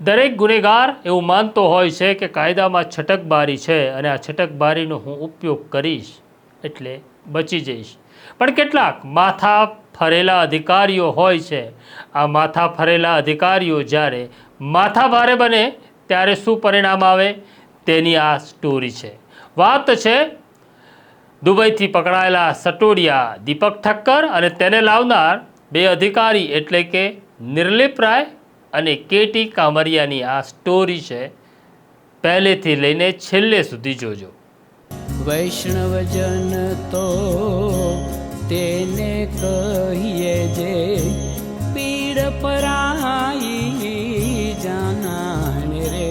દરેક ગુનેગાર એવું માનતો હોય છે કે કાયદામાં છટકબારી છે અને આ છટકબારીનો હું ઉપયોગ કરીશ એટલે બચી જઈશ. પણ કેટલાક માથા ફરેલા અધિકારીઓ હોય છે. આ માથા ફરેલા અધિકારીઓ જ્યારે માથા ભારે બને ત્યારે શું પરિણામ આવે? તેની આ સ્ટોરી છે. વાત છે દુબઈથી પકડાયેલા સટોડિયા દીપક ઠક્કર અને તેને લાવનાર બે અધિકારી એટલે કે નિર્લિપ રાય અને કેટી કામરિયાની આ સ્ટોરી છે પહેલેથી લઈને છેલ્લે સુધી જોજો. વૈષ્ણવજન તો તેને કહીએ જે પીડ પરાઈ જાનાને રે.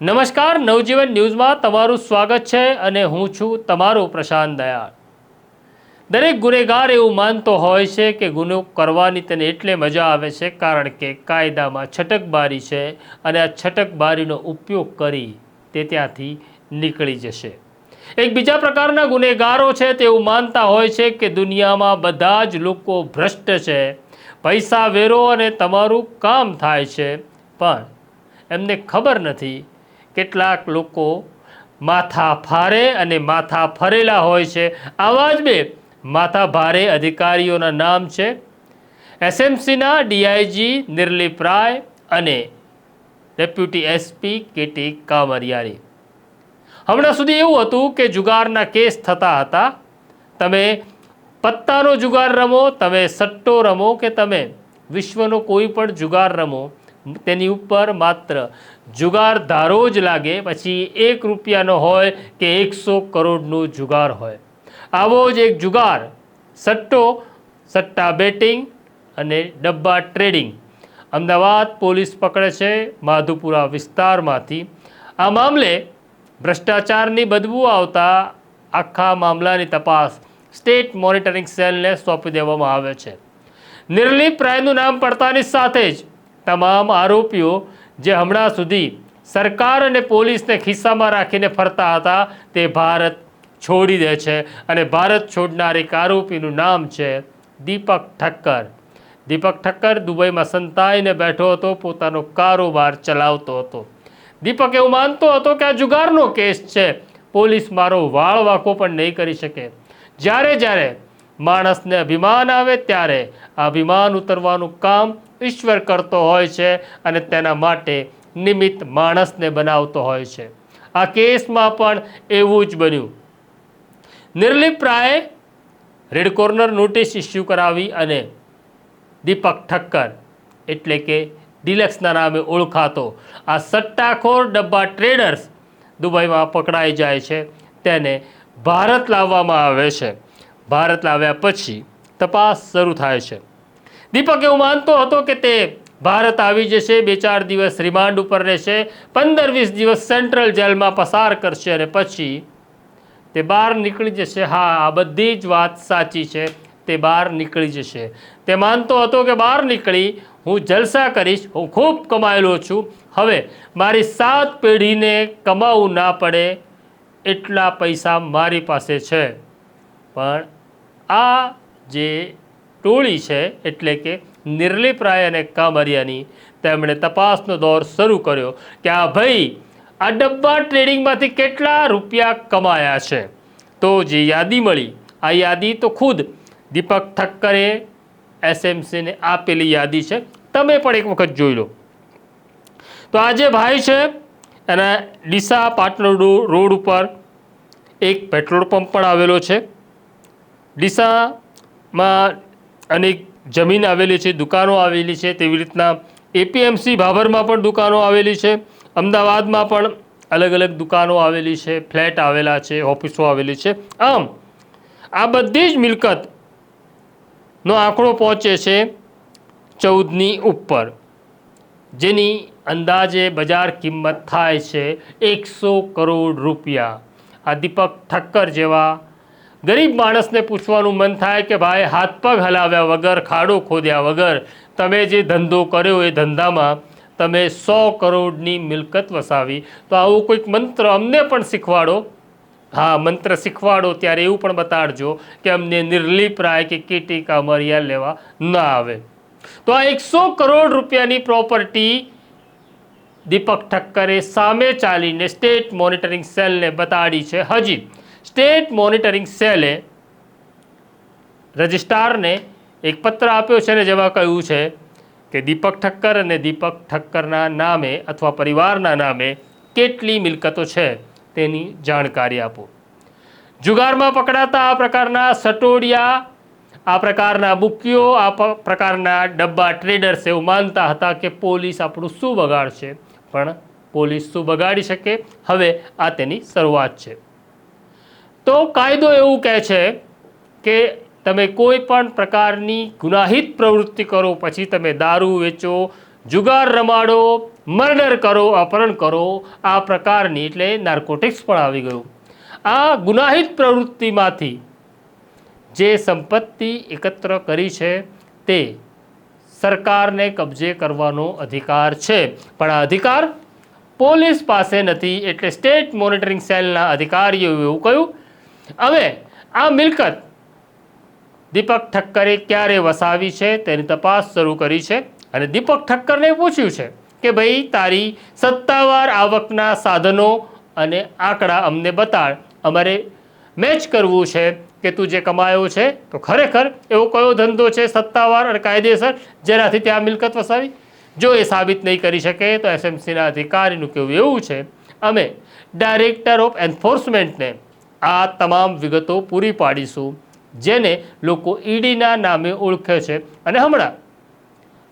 નમસ્કાર નવજીવન ન્યૂઝમાં તમારું સ્વાગત છે અને હું છું તમારો પ્રશાંત દયાળ. દરેક ગુનેગાર એવું માનતો હોય છે કે ગુનો કરવાની તેને એટલે મજા આવે છે કારણ કે કાયદામાં છટકબારી છે અને આ છટકબારીનો ઉપયોગ કરી તે ત્યાંથી નીકળી જશે. એક બીજા પ્રકારના ગુનેગારો છે તેવું માનતા હોય છે કે દુનિયામાં બધા જ લોકો ભ્રષ્ટ છે. પૈસા વેરો અને તમારું કામ થાય છે. પણ એમને ખબર નથી કેટલાક લોકો માથા ફારે અને માથા ફરેલા હોય છે. આવા જ બે માથા ભારે અધિકારીઓના નામ છે. એસએમસીના ડીઆઈજી નિર્લિપ રાય અને ડેપ્યુટી એસપી કેટી કામરિયારી હમણાં સુધી એવું હતું કે જુગારના કેસ થતા હતા. તમે પત્તાનો જુગાર રમો, તમે સટ્ટો રમો કે તમે વિશ્વનો કોઈ પણ જુગાર રમો, તેની ઉપર માત્ર જુગાર ધારો જ લાગે. પછી એક રૂપિયાનો હોય કે એકસો કરોડનો જુગાર હોય. આવો જ એક જુગાર. સટ્ટો, સટ્ટા બેટિંગ અને ડબ્બા ટ્રેડિંગ. અમદાવાદ પોલીસ પકડે છે માધુપુરા વિસ્તારમાંથી. આ મામલે ભ્રષ્ટાચારની બદબુ આવતા આખા મામલાની તપાસ સ્ટેટ મોનિટરિંગ સેલને સોંપી દેવામાં આવે છે. નિર્લિપ રાયનું નામ પડતાની સાથે જ તમામ આરોપીઓ જે હમણાં સુધી સરકાર અને પોલીસને ખિસ્સામાં રાખીને ફરતા હતા તે ભારત છોડી દે છે અને ભારત છોડનાર એક આરોપીનું નામ છે દીપક ઠક્કર. દીપક ઠક્કર દુબઈમાં સંતાઈને બેઠો હતો, પોતાનો કારોબાર ચલાવતો હતો. દીપક એવું માનતો હતો કે આ જુગારનો કેસ છે. પોલીસ મારો વાળ વાંકો પણ નહીં કરી શકે. જ્યારે જ્યારે માણસને અભિમાન આવે, ત્યારે આ અભિમાન ઉતરવાનું કામ ઈશ્વર કરતો હોય છે અને તેના માટે નિમિત્ત માણસને બનાવતો હોય છે. આ કેસમાં પણ એવું જ બન્યું. નિર્લિપ રાયે રેડ કોર્નર નોટિસ ઇસ્યુ કરાવી અને દીપક ઠક્કર એટલે કે ડિલેક્સના નામે ઓળખાતો આ સટ્ટાખોર ડબ્બા ટ્રેડર્સ દુબઈમાં પકડાઈ જાય છે, તેને ભારત લાવવામાં આવે છે. ભારત લાવ્યા પછી તપાસ શરૂ થાય છે. દીપક એવું માનતો હતો કે તે ભારત આવી જશે, બે ચાર દિવસ રિમાન્ડ ઉપર રહેશે, પંદર વીસ દિવસ સેન્ટ્રલ જેલમાં પસાર કરશે અને પછી તે બહાર નીકળી જશે. હા, આ બધી જ વાત સાચી છે. તે બહાર નીકળી જશે. તે માનતો હતો કે બહાર નીકળી હું જલસા કરીશ. હું ખૂબ કમાયેલો છું. હવે મારી સાત પેઢીને કમાવું ના પડે એટલા પૈસા મારી પાસે છે. પણ આ જે ટોળી છે, એટલે કે નિર્લિપરાય અને કામરિયાની તેમણે તપાસનો દોર શરૂ કર્યો કે, આ ભાઈ આ ડબ્બા ટ્રેડિંગમાંથી કેટલા રૂપિયા કમાયા છે? તો જે યાદી મળી, આ યાદી તો ખુદ દીપક ઠક્કરે એસએમસીને આપેલી યાદી છે. તમે પણ એક વખત જોઈ લો. તો આ જે ભાઈ છે, એના ડીસા પાટણ રોડ ઉપર એક પેટ્રોલ પંપ પણ આવેલો છે. ડીસામાં અનેક જમીન આવેલી છે, દુકાનો આવેલી છે, તેવી રીતના એપીએમસી ભાભરમાં પણ દુકાનો આવેલી છે. અમદાવાદમાં પણ અલગ અલગ દુકાનો આવેલી છે, ફ્લેટ આવેલા છે, ઓફિસો આવેલી છે. આમ, આ બધી જ મિલકતનો આંકડો પહોંચે છે ચૌદની ઉપર, જેની અંદાજે બજાર કિંમત થાય છે એકસો કરોડ રૂપિયા. આ દીપક ઠક્કર જેવા ગરીબ માણસને પૂછવાનું મન થાય કે ભાઈ, હાથ પગ હલાવ્યા વગર, ખાડો ખોદ્યા વગર તમે જે ધંધો કર્યો એ ધંધામાં તમે સો કરોડની મિલકત વસાવી, તો આવું કોઈક મંત્ર અમને પણ શીખવાડો. હા, મંત્ર શીખવાડો ત્યારે એવું પણ બતાડજો કે અમને નિર્લિપરાય કે કીટી કામરિયા લેવા ન આવે. તો આ એકસો કરોડ રૂપિયાની પ્રોપર્ટી દીપક ઠક્કરે સામે ચાલીને સ્ટેટ મોનિટરિંગ સેલને બતાડી છે. હજી સ્ટેટ મોનિટરિંગ સેલે રજિસ્ટ્રારને એક પત્ર આપ્યો છે ને જેમાં કહ્યું છે કે દીપક ઠક્કર અને દીપક ઠક્કરના નામે અથવા પરિવારના નામે કેટલી મિલકતો છે તેની જાણકારી આપો. જુગારમાં પકડાતા આ પ્રકારના સટોડિયા, આ પ્રકારના બુકીઓ આ પ્રકારના ડબ્બા ટ્રેડર્સ એવું માનતા હતા કે પોલીસ આપણું શું બગાડશે. પણ પોલીસ શું બગાડી શકે? હવે આ તેની શરૂઆત છે. તો કાયદો એવું કહે છે કે તમે કોઈ પણ પ્રકારની ગુનાહિત પ્રવૃત્તિ કરો, પછી તમે દારૂ વેચો, જુગાર રમાડો, મર્ડર કરો, અપહરણ કરો, આ પ્રકારની એટલે નાર્કોટિક્સ પણ આવી ગયું. આ ગુનાહિત પ્રવૃત્તિમાંથી જે સંપત્તિ એકત્ર કરી છે, તે સરકારને કબજે કરવાનો અધિકાર છે. પણ આ અધિકાર પોલીસ પાસે નથી, એટલે સ્ટેટ મોનિટરિંગ સેલના અધિકારીઓએ એવું કહ્યું. હવે, આ મિલકત દીપક ઠક્કરે ક્યારે વસાવી છે તેની તપાસ શરૂ કરી છે અને દીપક ઠક્કરને પૂછ્યું છે કે ભાઈ, તારી સત્તાવાર આવકના સાધનો અને આંકડા અમને બતાડ. અમારે મેચ કરવું છે કે તું જે કમાયો છે, તો ખરેખર એવો કયો ધંધો છે સત્તાવાર અને કાયદેસર જેનાથી ત્યાં મિલકત વસાવી? જો એ સાબિત નહીં કરી શકે, તો એસએમસીના અધિકારીનું કહેવું એવું છે, અમે ડાયરેક્ટર ઓફ એન્ફોર્સમેન્ટને આ તમામ વિગતો પૂરી પાડીશું. જેને લોકો ઈડીના નામે ઓળખે છે. અને હમણાં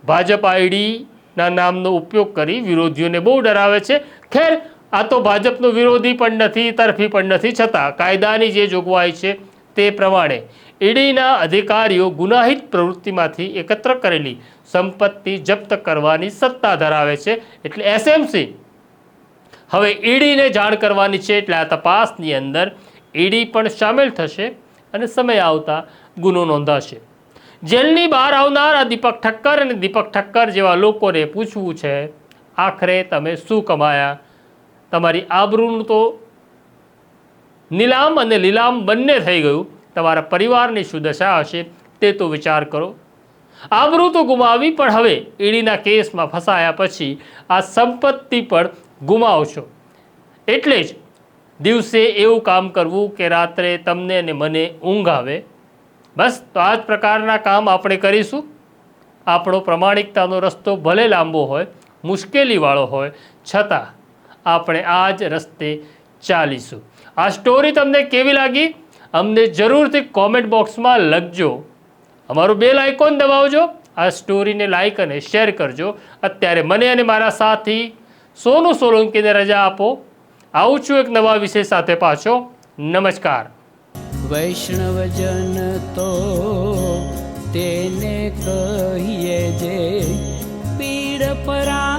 ભાજપ આઈડીના નામનો ઉપયોગ કરી વિરોધીઓને બહુ ડરાવે છે. ખેર, આ તો ભાજપનો વિરોધી પણ નથી, તરફી પણ નથી. છતાં કાયદાની જે જોગવાઈ છે તે પ્રમાણે ઈડીના અધિકારીઓ ગુનાહિત પ્રવૃત્તિમાંથી એકત્ર કરેલી સંપત્તિ જપ્ત કરવાની સત્તા ધરાવે છે. એટલે એસએમસી હવે ઈડીને જાણ કરવાની છે. એટલે આ તપાસની અંદર ઈડી પણ સામેલ થશે. અને સમય આવતા ગુનો નોંધાશે. જેલની બહાર આવનાર આ દીપક ઠક્કર અને દીપક ઠક્કર જેવા લોકોને પૂછવું છે, આખરે તમે શું કમાયા? તમારી આબરૂનું તો નીલામ અને લીલામ બંને થઈ ગયું. તમારા પરિવારની શું દશા હશે તે તો વિચાર કરો. આબરૂ તો ગુમાવી, પણ હવે ઈડીના કેસમાં ફસાયા પછી આ સંપત્તિ પણ ગુમાવશો. એટલે જ દિવસે એવું કામ કરવું કે રાત્રે તમને અને મને ઊંઘ આવે. બસ, તો આ જ પ્રકારના કામ આપણે કરીશું. આપણો પ્રમાણિકતાનો રસ્તો ભલે લાંબો હોય, મુશ્કેલીવાળો હોય, છતાં આપણે આ જ રસ્તે ચાલીશું. આ સ્ટોરી તમને કેવી લાગી? અમને જરૂરથી કોમેન્ટ બોક્સમાં લખજો. અમારું બેલ આઇકોન દબાવજો. આ સ્ટોરીને લાઇક અને શેર કરજો. અત્યારે મને અને મારા સાથી સોનું સોલંકીને રજા આપો. આવું છું એક નવા વિષય સાથે પાછો. નમસ્કાર. વૈષ્ણવજન તો તેને કહીએ જે પીડ જાના